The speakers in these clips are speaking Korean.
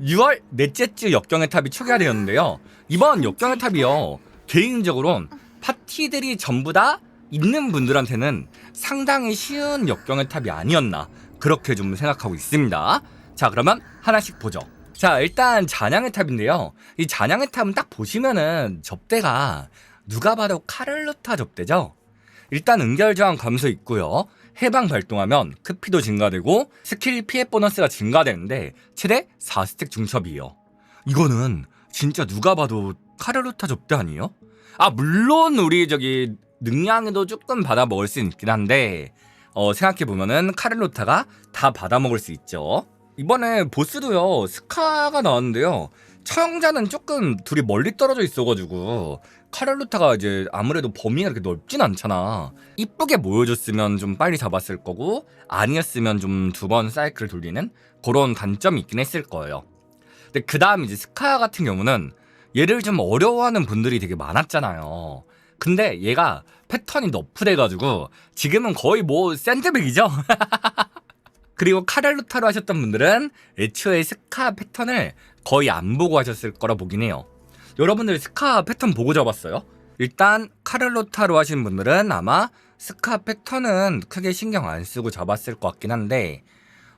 6월 넷째 주 역경의 탑이 초기화되었는데요. 이번 역경의 탑이요. 개인적으로는 파티들이 전부 다 있는 분들한테는 상당히 쉬운 역경의 탑이 아니었나 그렇게 좀 생각하고 있습니다. 자 그러면 하나씩 보죠. 자 일단 잔향의 탑인데요. 이 잔향의 탑은 딱 보시면은 접대가 누가 봐도 카를루타 접대죠. 일단 은결 저항 감소 있고요. 해방 발동하면 크피도 증가되고 스킬 피해 보너스가 증가되는데 최대 4스택 중첩이에요. 이거는 진짜 누가 봐도 카르루타 접대 아니에요? 아 물론 우리 저기 능량에도 조금 받아 먹을 수 있긴 한데 어, 생각해 보면은 카르루타가 다 받아 먹을 수 있죠. 이번에 보스도요 스카가 나왔는데요. 처형자는 조금 둘이 멀리 떨어져 있어가지고 카를루타가 이제 아무래도 범위가 그렇게 넓진 않잖아. 이쁘게 모여줬으면 좀 빨리 잡았을 거고 아니었으면 좀 두 번 사이클 돌리는 그런 단점이 있긴 했을 거예요. 근데 그 다음 이제 스카 같은 경우는 얘를 좀 어려워하는 분들이 되게 많았잖아요. 근데 얘가 패턴이 너프돼가지고 지금은 거의 뭐 샌드백이죠. 그리고 카렐루타로 하셨던 분들은 애초에 스카 패턴을 거의 안 보고 하셨을 거라 보긴 해요. 여러분들 스카 패턴 보고 잡았어요? 일단 카를로타로 하신 분들은 아마 스카 패턴은 크게 신경 안 쓰고 잡았을 것 같긴 한데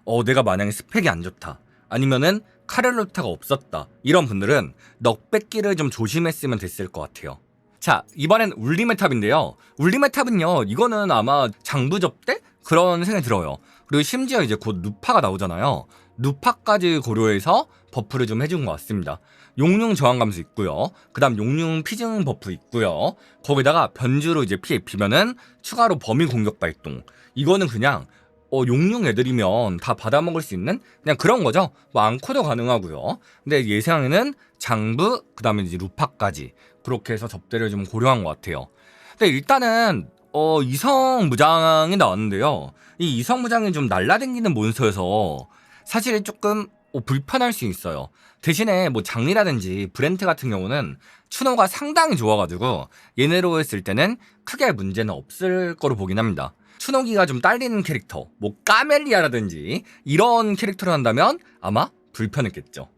어 내가 만약에 스펙이 안 좋다 아니면은 카를로타가 없었다 이런 분들은 넉 뺏기를 좀 조심했으면 됐을 것 같아요 자 이번엔 울림의 탑인데요 울림의 탑은요 이거는 아마 장부 접대? 그런 생각이 들어요 그리고 심지어 이제 곧 누파가 나오잖아요 누파까지 고려해서 버프를 좀 해준 것 같습니다 용융 저항 감소 있고요. 그 다음 용융 피증 버프 있고요. 거기다가 변주로 이제 피해 입히면은 추가로 범위 공격 발동. 이거는 그냥 어, 용융 애들이면 다 받아먹을 수 있는 그냥 그런 거죠. 뭐 앙코도 가능하고요. 근데 예상에는 장부 그 다음에 이제 루파까지 그렇게 해서 접대를 좀 고려한 것 같아요. 근데 일단은 어, 이성 무장이 나왔는데요. 이 이성 무장이 좀 날라다니는 몬스터여서 사실 조금 어, 불편할 수 있어요. 대신에 뭐 장리라든지 브렌트 같은 경우는 추노가 상당히 좋아가지고 얘네로 했을 때는 크게 문제는 없을 거로 보긴 합니다. 추노기가 좀 딸리는 캐릭터, 뭐 까멜리아라든지 이런 캐릭터를 한다면 아마 불편했겠죠.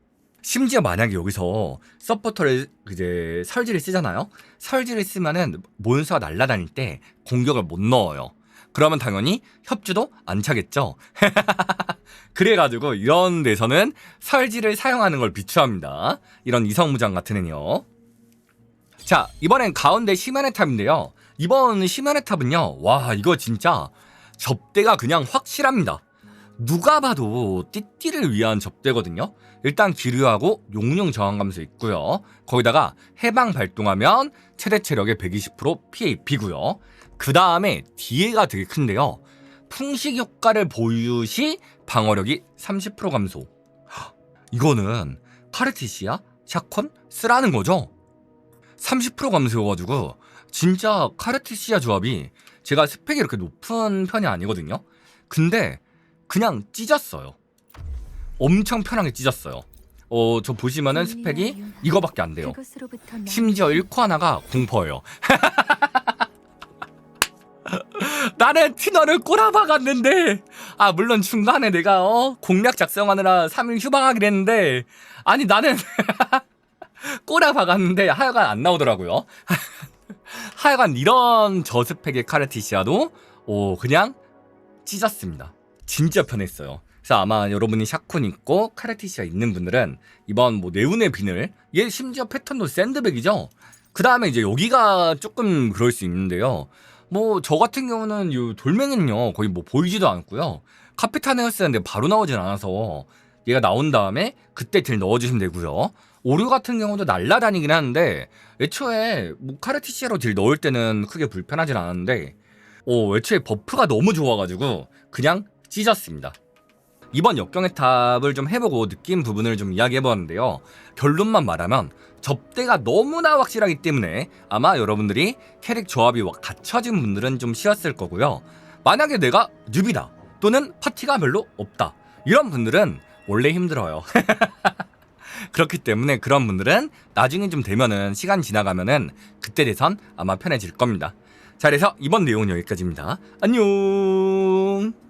심지어 만약에 여기서 서포터를 이제 설지를 쓰잖아요. 설지를 쓰면은 몬스터가 날아다닐 때 공격을 못 넣어요. 그러면 당연히 협주도 안 차겠죠. 그래가지고 이런 데서는 설지를 사용하는 걸 비추합니다. 이런 이성무장 같은 애는요. 자, 이번엔 가운데 시면의 탑인데요. 이번 시면의 탑은요. 와, 이거 진짜 접대가 그냥 확실합니다. 누가 봐도 띠띠를 위한 접대거든요. 일단 기류하고 용융 저항 감소 있고요. 거기다가 해방 발동하면 최대 체력의 120% 피해 입히고요. 그 다음에 뒤에가 되게 큰데요. 풍식 효과를 보유 시 방어력이 30% 감소. 헉, 이거는 카르티시아, 샤콘 쓰라는 거죠. 30% 감소여가지고 진짜 카르티시아 조합이 제가 스펙이 이렇게 높은 편이 아니거든요. 근데 그냥 찢었어요. 엄청 편하게 찢었어요. 어, 저 보시면은 스펙이 이거밖에 안 돼요. 심지어 1코 하나가 공퍼예요. 나는 티너를 꼬라박았는데. 아 물론 중간에 내가 어 공략 작성하느라 3일 휴방하긴 했는데. 아니 나는 꼬라박았는데 하여간 안 나오더라고요. 하여간 이런 저스펙의 카르티시아도 오 그냥 찢었습니다. 진짜 편했어요. 그래서 아마 여러분이 샤콘 있고 카르티시아 있는 분들은 이번 뭐 네운의 비늘 얘 심지어 패턴도 샌드백이죠? 그 다음에 이제 여기가 조금 그럴 수 있는데요 뭐 저 같은 경우는 이 돌멩이는요 거의 뭐 보이지도 않고요. 카피타네였었는데 바로 나오진 않아서 얘가 나온 다음에 그때 딜 넣어주시면 되고요. 오류 같은 경우도 날라다니긴 하는데 애초에 뭐 카르티시아로 딜 넣을 때는 크게 불편하진 않았는데 오 애초에 버프가 너무 좋아가지고 그냥 찢었습니다 이번 역경의 탑을 좀 해보고 느낀 부분을 좀 이야기해보았는데요. 결론만 말하면 접대가 너무나 확실하기 때문에 아마 여러분들이 캐릭 조합이 갖춰진 분들은 좀 쉬웠을 거고요. 만약에 내가 뉴비다 또는 파티가 별로 없다 이런 분들은 원래 힘들어요. 그렇기 때문에 그런 분들은 나중에 좀 되면은 시간 지나가면은 그때 돼선 아마 편해질 겁니다. 자 그래서 이번 내용은 여기까지입니다. 안녕.